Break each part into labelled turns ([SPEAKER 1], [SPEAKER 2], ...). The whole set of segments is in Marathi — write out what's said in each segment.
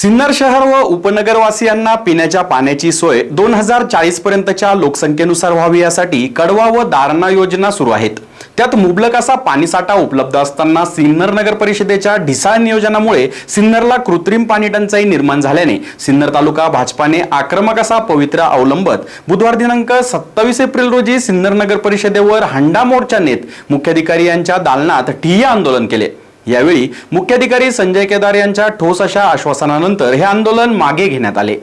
[SPEAKER 1] सिन्नर शहर व उपनगरवासियांना पिण्याच्या पाण्याची सोय दोन हजार चाळीस पर्यंतच्या लोकसंख्येनुसार व्हावी यासाठी कडवा व दारणा योजना सुरू आहेत. त्यात मुबलक असा पाणीसाठा उपलब्ध असताना सिन्नर नगर परिषदेच्या ढिसाळ नियोजनामुळे सिन्नरला कृत्रिम पाणी टंचाई निर्माण झाल्याने सिन्नर तालुका भाजपाने आक्रमक असा पवित्रा अवलंबत बुधवार दिनांक सत्तावीस एप्रिल रोजी सिन्नर नगर परिषदेवर हंडा मोर्चा नेत मुख्याधिकारी यांच्या दालनात ठिय्या आंदोलन केले. यावेळी मुख्याधिकारी संजय केदार यांच्या ठोस अशा आश्वासनानंतर हे आंदोलन मागे घेण्यात आले.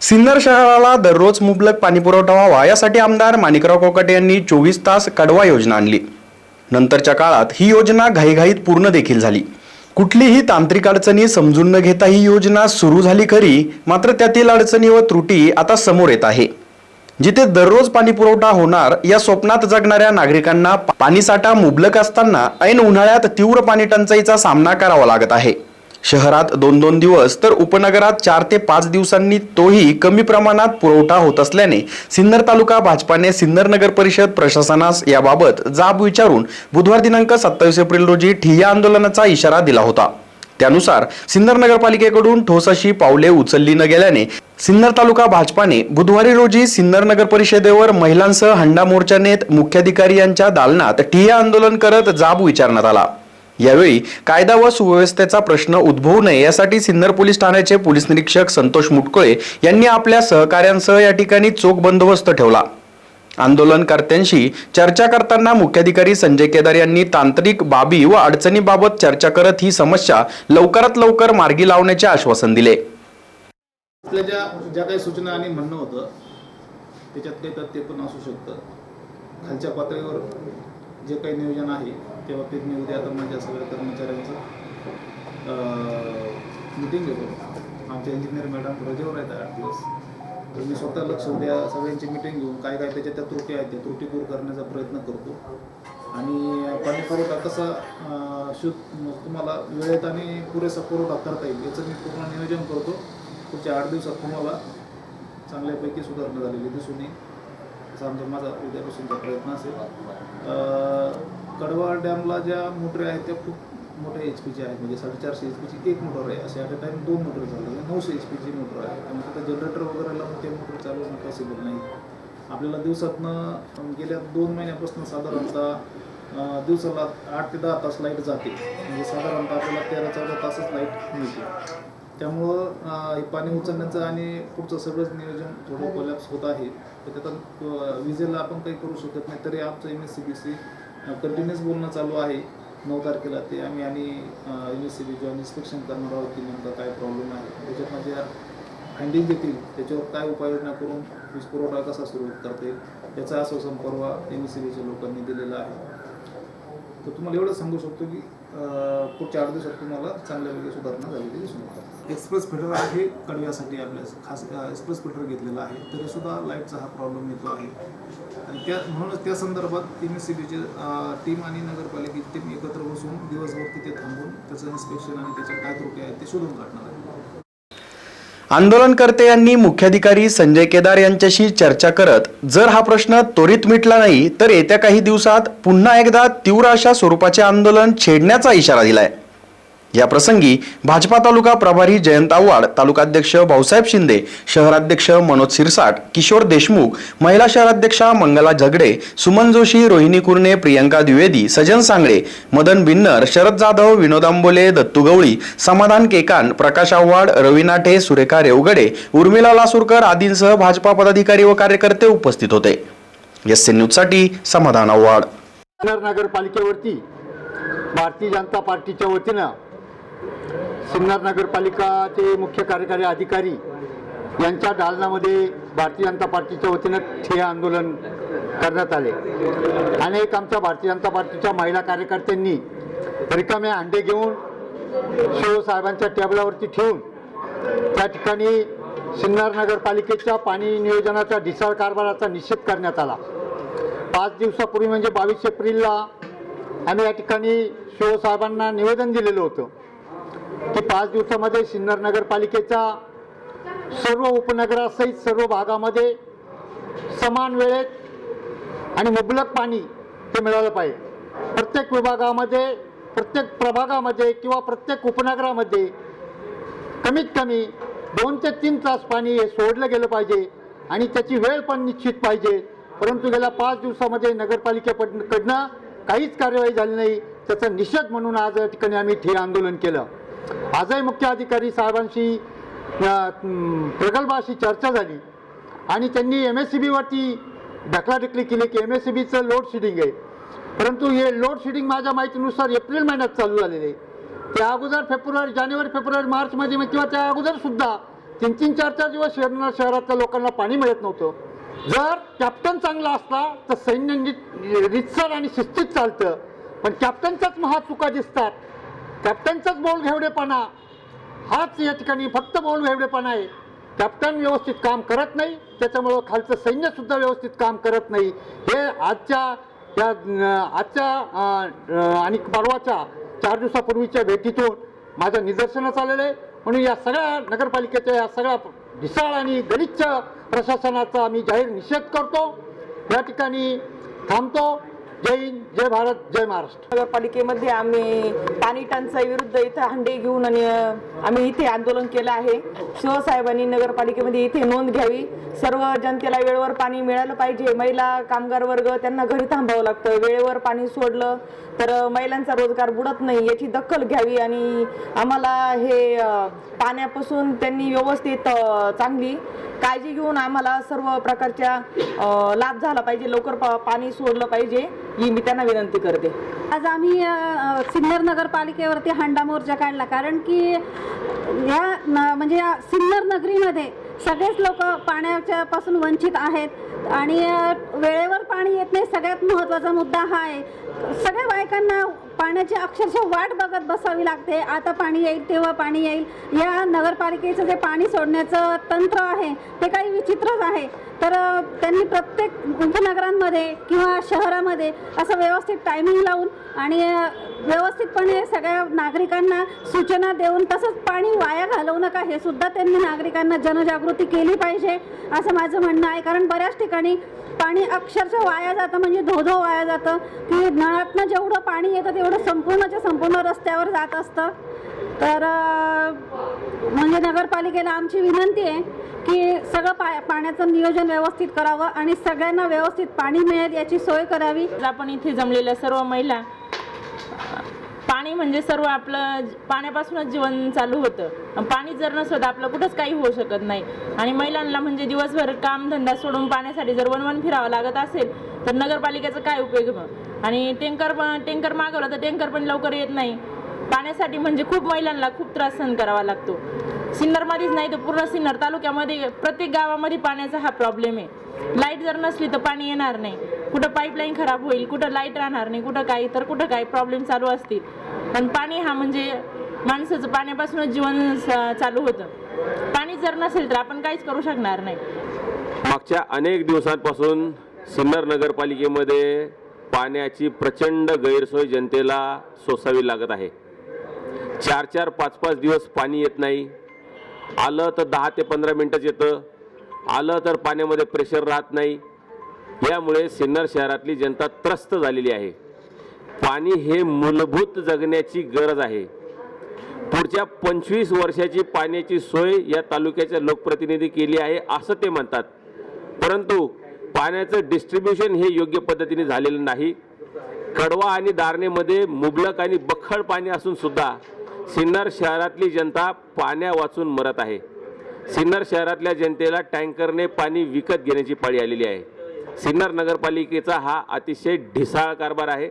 [SPEAKER 1] सिन्नर शहराला दररोज मुबलक पाणीपुरवठा व्हावा यासाठी आमदार माणिकराव कोकटे यांनी चोवीस तास कडवा योजना आणली. नंतरच्या काळात ही योजना घाईघाईत पूर्ण देखील झाली. कुठलीही तांत्रिक अडचणी समजून न घेता ही योजना सुरू झाली खरी मात्र त्यातील अडचणी व त्रुटी आता समोर येत आहे. जिथे दररोज पाणी पुरवठा होणार या स्वप्नात जगणाऱ्या नागरिकांना पाणीसाठा मुबलक असताना ऐन उन्हाळ्यात तीव्र पाणी टंचाईचा सामना करावा लागत आहे. शहरात दोन दोन दिवस तर उपनगरात चार ते पाच दिवसांनी तोही कमी प्रमाणात पुरवठा होत असल्याने सिन्नर तालुका भाजपाने सिन्नर नगर परिषद प्रशासनास याबाबत जाब विचारून बुधवार दिनांक सत्तावीस एप्रिल रोजी ठिय्या आंदोलनाचा इशारा दिला होता. त्यानुसार सिन्नर नगरपालिकेकडून ठोसाशी पावले उचलली न गेल्याने सिन्नर तालुका भाजपाने बुधवारी रोजी सिन्नर नगर परिषदेवर महिलांसह हंडा मोर्चा नेत मुख्याधिकारी यांच्या दालनात ठिय्या आंदोलन करत जाब विचारण्यात आला. यावेळी कायदा व सुव्यवस्थेचा प्रश्न उद्भवू नये यासाठी सिन्नर पोलीस ठाण्याचे पोलीस निरीक्षक संतोष मुटकुळे यांनी आपल्या सहकाऱ्यांसह या ठिकाणी चोख बंदोबस्त ठेवला. आंदोलनकर्त्यांशी चर्चा करताना मुख्याधिकारी संजय केदार यांनी तांत्रिक बाबी व अडचणीबाबत चर्चा करत ही समस्या लवकरात लवकर मार्गी लावण्याचे आश्वासन दिले.
[SPEAKER 2] ज्या ज्या काही सूचना आणि म्हणणं होतं त्याच्यात काही तथ्य पण असू शकतं. खालच्या पातळीवर जे काही नियोजन आहे त्या बाबतीत मी उद्या आता माझ्या सगळ्या कर्मचाऱ्यांचं मिटिंग घेतो. आमच्या इंजिनियर मॅडम रजेवर आहेत आठ दिवस. तुम्ही मी स्वतः लक्ष द्या सगळ्यांची मिटिंग घेऊन काय काय त्याच्या त्या त्रुटी आहेत त्या त्रुटी दूर करण्याचा प्रयत्न करतो. आणि पाणी पुरवठा कसा शुद्ध तुम्हाला वेळेत आणि पुरेसा पुरवठा करता येईल याचं मी पूर्ण नियोजन करतो. पुढच्या आठ दिवसात तुम्हाला चांगल्यापैकी सुधारणा झालेली दिसून येईल. असा आमचा माझा उद्यापासूनचा प्रयत्न असेल. कडवा डॅमला ज्या मोटरी आहेत त्या खूप मोठ्या एच पीचे आहेत. म्हणजे साडेचारशे एच पीची एक मोटर आहे. असे ॲट अ टाईम दोन मोटर चालू नऊशे एच पीची मोटर आहे. त्यामुळे त्या जनरेटर वगैरे लावून ते मोटर चालू होणं पॉसिबल नाही. आपल्याला दिवसातनं गेल्या दोन महिन्यापासून साधारणतः दिवसाला आठ ते दहा तास लाइट जाते. म्हणजे साधारणतः आपल्याला तेरा चौदा तासच लाइट मिळते. त्यामुळं हे पाणी उचलण्याचं आणि पुढचं सगळंच नियोजन थोडं कोलॅप्स होत आहे. तर त्यात विजेला आपण काही करू शकत नाही. तरी आमचं M S C B C continuous बोलणं चालू आहे. नऊ तारखेला ते आम्ही आणि एम एस सी बी जेव्हा इन्स्पेक्शन करणार आहोत की नेमका काय प्रॉब्लेम आहे. त्याच्यात म्हणजे माझ्या हँडिंग देतील. त्याच्यावर काय उपाययोजना करून वीज पुरवठा कसा सुरू करता येईल याचा आश्वासन परवा एम एस सी बीच्या लोकांनी दिलेला आहे. तर तुम्हाला एवढं सांगू शकतो की पुढच्या आठ दिवसात तुम्हाला चांगल्यापैकी सुधारणा झालेली दिसून येतात एक्सप्रेस फिटर आहे कडव्यासाठी आपल्या खास एक्सप्रेस फिल्टर घेतलेला आहे. तरी सुद्धा लाईटचा हा प्रॉब्लेम येतो आहे. आणि त्या म्हणूनच त्या संदर्भात एम एस सी बीचे टीम आणि नगरपालिकेची टीम एकत्र बसून दिवसभर तिथे थांबून त्याचं इन्स्पेक्शन आणि त्याच्या काय त्रुटी आहेत ते शोधून काढणार आहे
[SPEAKER 1] आंदोलनकर्ते यांनी मुख्याधिकारी संजय केदार यांच्याशी चर्चा करत जर हा प्रश्न त्वरित मिटला नाही तर येत्या काही दिवसात पुन्हा एकदा तीव्र अशा स्वरूपाचे आंदोलन छेडण्याचा इशारा दिलाय. या प्रसंगी भाजपा तालुका प्रभारी जयंत आव्हाड तालुकाध्यक्ष भाऊसाहेब शिंदे शहराध्यक्ष मनोज सिरसाट किशोर देशमुख महिला शहराध्यक्षा मंगला झगडे सुमन जोशी रोहिणी कुर्णे प्रियंका द्विवेदी सजन सांगळे मदन बिन्नर शरद जाधव विनोद आंबोले दत्तू गवळी समाधान केकान प्रकाश आव्हाड रवी नाठे सुरेखा रेवगडे उर्मिला लासूरकर आदींसह भाजपा पदाधिकारी व कार्यकर्ते उपस्थित होते. एस न्यूजसाठी समाधान आव्हाड.
[SPEAKER 3] नगरपालिकेवरती भारतीय जनता पार्टीच्या वतीनं सिन्नर नगरपालिकाचे मुख्य कार्यकारी अधिकारी यांच्या दालनामध्ये भारतीय जनता पार्टीच्या वतीनं ठिय्या आंदोलन करण्यात आले. अनेक आमच्या भारतीय जनता पार्टीच्या महिला कार्यकर्त्यांनी रिकामे अंडे घेऊन शिवसाहेबांच्या टेबलावरती ठेवून त्या ठिकाणी सिन्नर नगरपालिकेच्या पाणी नियोजनाचा ढिसाळ कारभाराचा निषेध करण्यात आला. पाच दिवसापूर्वी म्हणजे बावीस एप्रिलला आम्ही या ठिकाणी शिवसाहेबांना निवेदन दिलेलं होतं. की पाच दिवसामध्ये सिन्नर नगरपालिकेचा सर्व उपनगरासहित सर्व भागामध्ये समान वेळेत आणि मुबलक पाणी ते मिळालं पाहिजे. प्रत्येक विभागामध्ये प्रत्येक प्रभागामध्ये किंवा प्रत्येक उपनगरामध्ये कमीत कमी दोन ते तीन तास पाणी हे सोडलं गेलं पाहिजे आणि त्याची वेळ पण निश्चित पाहिजे. परंतु गेल्या पाच दिवसामध्ये नगरपालिकेकडनं काहीच कार्यवाही झाली नाही. त्याचा निषेध म्हणून आज या ठिकाणी आम्ही ठे आंदोलन केलं. आजही मुख्य अधिकारी साहेबांशी प्रगल्भाशी चर्चा झाली आणि त्यांनी एम एस सी बीवरती ढकलाढकली केली की एम एस सी बीचं लोड शेडिंग आहे. परंतु हे लोड शेडिंग माझ्या माहितीनुसार एप्रिल महिन्यात चालू झालेले. आहे त्या अगोदर फेब्रुवारी जानेवारी फेब्रुवारी मार्चमध्ये किंवा त्या अगोदर सुद्धा तीन तीन चार चार दिवस शहर शहरातल्या लोकांना पाणी मिळत नव्हतं. जर कॅप्टन चांगला असला तर सैन्य रितसर रीतसर आणि शिस्तीत चालतं. पण कॅप्टनच्याच महा चुका दिसतात. कॅप्टनचाच बॉल घेवडेपणा. हाच या ठिकाणी फक्त बॉल घेवडेपणा आहे. कॅप्टन व्यवस्थित काम करत नाही त्याच्यामुळं खालचं सैन्यसुद्धा व्यवस्थित काम करत नाही. हे आजच्या या आजच्या आणि परवाच्या चार दिवसापूर्वीच्या भेटीतून माझं निदर्शनास आलेलं आहे. म्हणून या सगळ्या नगरपालिकेच्या या सगळ्या ढिसाळ आणि गलिच्छ प्रशासनाचा मी जाहीर निषेध करतो. या ठिकाणी थांबतो. जय हिंद जय भारत जय महाराष्ट्र.
[SPEAKER 4] नगरपालिकेमध्ये आम्ही पाणी टंचाई विरुद्ध इथं हंडे घेऊन आणि आम्ही इथे आंदोलन केलं आहे. शिवसाहेबांनी नगरपालिकेमध्ये इथे नोंद घ्यावी. सर्व जनतेला वेळेवर पाणी मिळालं पाहिजे. महिला कामगार वर्ग त्यांना घरी थांबावं लागतं. वेळेवर पाणी सोडलं तर महिलांचा रोजगार बुडत नाही याची दखल घ्यावी आणि आम्हाला हे पाण्यापासून त्यांनी व्यवस्थित चांगली काळजी घेऊन आम्हाला सर्व प्रकारच्या लाभ झाला पाहिजे लवकर पा- पाणी सोडलं पाहिजे ही मी त्यांना विनंती करते.
[SPEAKER 5] आज आम्ही सिन्नर नगरपालिकेवरती हांडा मोर्चा काढला कारण की या न- म्हणजे या सिन्नर नगरीमध्ये सगळेच लोक पाण्याच्या पासून वंचित आहेत आणि वेळेवर पाणी येत नाही सगळ्यात महत्त्वाचा मुद्दा हा आहे. सगळ्या बायकांना पाण्याची अक्षरशः वाट बघत बसावी लागते. आता पाणी येईल तेव्हा पाणी येईल. या नगरपालिकेचं जे पाणी सोडण्याचं तंत्र आहे ते काही विचित्रच आहे. तर त्यांनी प्रत्येक उपनगरांमध्ये किंवा शहरामध्ये असं व्यवस्थित टायमिंग लावून आणि व्यवस्थितपणे सगळ्या नागरिकांना सूचना देऊन तसंच पाणी वाया घालवू नका. हे सुद्धा त्यांनी नागरिकांना जनजागृती केली पाहिजे असं माझं म्हणणं आहे. कारण बऱ्याच ठिकाणी पाणी अक्षरशः वाया जातं म्हणजे धोधो वाया जातं की नळातनं जेवढं पाणी येतं तेवढं संपूर्णच्या संपूर्ण रस्त्यावर जात असतं. तर म्हणजे नगरपालिकेला आमची विनंती आहे की सगळं पा पाण्याचं नियोजन व्यवस्थित करावं आणि सगळ्यांना व्यवस्थित पाणी मिळेल याची सोय करावी.
[SPEAKER 4] आपण इथे जमलेल्या सर्व महिला पाणी म्हणजे सर्व आपलं पाण्यापासूनच जीवन चालू होतं. पाणी जर नसलं तर आपलं कुठंच काही होऊ शकत नाही. आणि महिलांना म्हणजे दिवसभर काम धंदा सोडून पाण्यासाठी जर वनवन फिरावं लागत असेल तर नगरपालिकेचा काय उपयोग मग? आणि टँकर पण टँकर मागवलं तर टँकर पण लवकर येत नाही. पाण्यासाठी म्हणजे खूप महिलांना खूप त्रास सहन करावा लागतो. सिन्नरमध्येच नाही तर पूर्ण सिन्नर तालुक्यामध्ये प्रत्येक गावामध्ये पाण्याचा हा प्रॉब्लेम आहे. लाइट जर नसली तर पाणी येणार नाही. कुठं पाईपलाईन खराब होईल कुठं लाइट राहणार नाही कुठं काही तर कुठं काही प्रॉब्लेम चालू असतील. पण पाणी हा म्हणजे माणसाचं पाण्यापासूनच जीवन चालू होतं. पाणी जर नसेल तर आपण काहीच करू शकणार नाही.
[SPEAKER 6] मागच्या अनेक दिवसांपासून सिन्नर नगरपालिकेमध्ये पाण्याची प्रचंड गैरसोय जनतेला सोसावी लागत आहे. चार चार पाच पाच दिवस पाणी येत नाही. आलं तर दहा ते पंधरा मिनटंच येतं. आलं तर पाण्यामध्ये प्रेशर राहत नाही. यामुळे सिन्नर शहरातली जनता त्रस्त झालेली आहे. पाणी हे मूलभूत जगण्याची गरज आहे. पुढच्या पंचवीस वर्षाची पाण्याची सोय या तालुक्याच्या लोकप्रतिनिधी केली आहे असं ते म्हणतात. परंतु पाण्याचं डिस्ट्रीब्युशन हे योग्य पद्धतीने झालेलं नाही. कडवा आणि दारणेमध्ये मुबलक आणि बखळ पाणी असून सुद्धा सिन्नर शहरातली जनता पाण्या वाचून मरत आहे. सिन्नर शहरातल्या जनतेला टँकरने पाणी विकत घेण्याची पाळी आलेली आहे. सिन्नर नगरपालिकेचा हा अतिशय ढिसाळ कारभार आहे.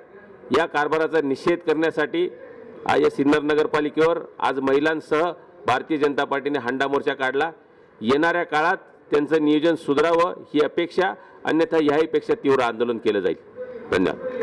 [SPEAKER 6] या कारभाराचा निषेध करण्यासाठी या सिन्नर नगरपालिकेवर आज महिलांसह भारतीय जनता पार्टीने हंडा मोर्चा काढला. येणाऱ्या काळात त्यांचं नियोजन सुधारावं ही अपेक्षा अन्यथा याहीपेक्षा तीव्र आंदोलन केलं जाईल. धन्यवाद.